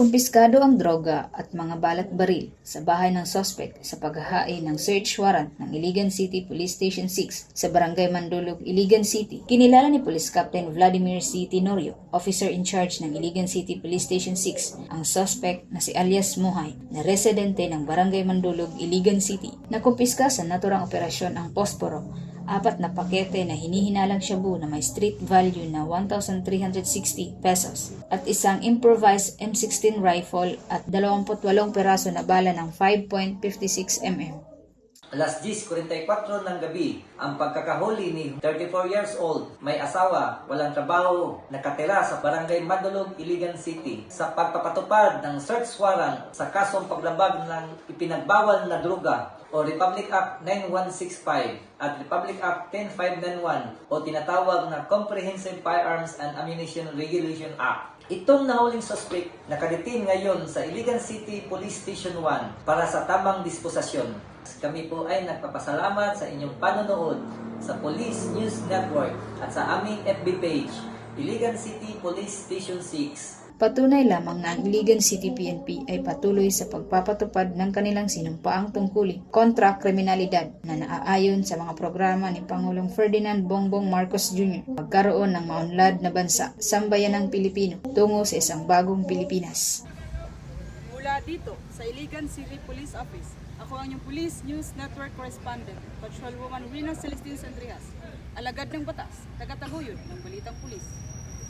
Kumpiskado ang droga at mga balat baril sa bahay ng sospek sa paghahain ng search warrant ng Iligan City Police Station 6 sa Barangay Mandulog, Iligan City. Kinilala ni Police Captain Vladimir C. Tenorio, officer in charge ng Iligan City Police Station 6, ang suspect na si alias Muhay, na residente ng Barangay Mandulog, Iligan City. Nakumpiska sa naturang operasyon ang posporo apat na pakete na hinihinalang shabu na may street value na 1,360 pesos at isang improvised M16 rifle at 28 peraso na bala ng 5.56 mm. Alas 10.44 ng gabi, ang pagkakahuli ni 34 years old, may asawa, walang trabaho, nakatira sa barangay Madulog, Iligan City sa pagpapatupad ng search warrant sa kasong paglabag ng ipinagbawal na droga o Republic Act 9165 at Republic Act 10591 o tinatawag na Comprehensive Firearms and Ammunition Regulation Act. Itong nahuling suspect nakaditin ngayon sa Iligan City Police Station 1 para sa tamang disposasyon. Kami po ay nagpapasalamat sa inyong panonood sa Police News Network at sa aming FB page, Iligan City Police Station 6. Patunay lamang na ang Iligan City PNP ay patuloy sa pagpapatupad ng kanilang sinumpaang tungkulin kontra kriminalidad na naaayon sa mga programa ni Pangulong Ferdinand Bongbong Marcos Jr. Pagkaroon ng maunlad na bansa, sambayan ng Pilipino, tungo sa isang bagong Pilipinas. Mula dito sa Iligan City Police Office, ako ang inyong Police News Network Correspondent, Patrolwoman Rina Celestine Sandrias, alagad ng batas, tagataguyod ng Balitang Pulis.